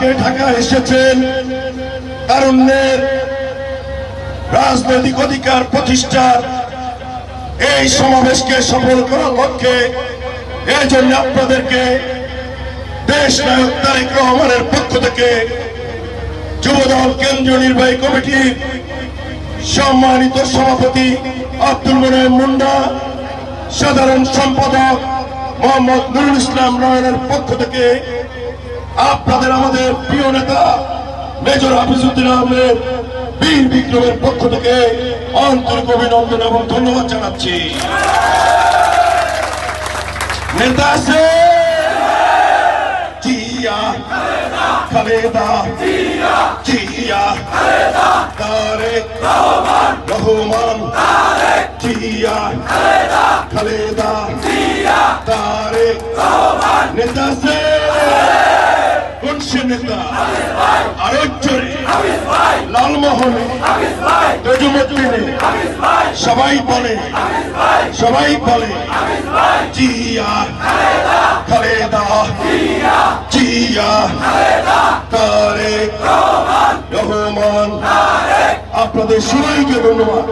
থেকে ঢাকা এসেছেন তারুণ্যের রাজনৈতিক অধিকার প্রতিষ্ঠার এই সমাবেশকে সফল করার লক্ষ্যে এই জন্য আপনাদেরকে দেশ নায়ক তারেক রহমানের পক্ষ থেকে যুবদল কেন্দ্রীয় নির্বাহী কমিটির সম্মানিত সভাপতি আব্দুল মনির মুন্ডা, সাধারণ সম্পাদক মোহাম্মদ নুরুল ইসলাম নয়নের পক্ষ থেকে আপনাদের আমাদের প্রিয় নেতা, মেজর হাফিজুদ্দিন আহমেদ, বীর বিক্রমের পক্ষ থেকে আন্তরিক অভিনন্দন এবং ধন্যবাদ জানাচ্ছি। নেতা আছে? জিয়া। খালেদা। খালেদা। তারেক। নেতা সে নেতা আরেকজনে লালমোহনে, তেজুমদ্দিনে, সবাই বলে সবাই বলে, জিয়া খালেদা, জিয়া তারেক রহমান। আপনাদের সবাইকে ধন্যবাদ।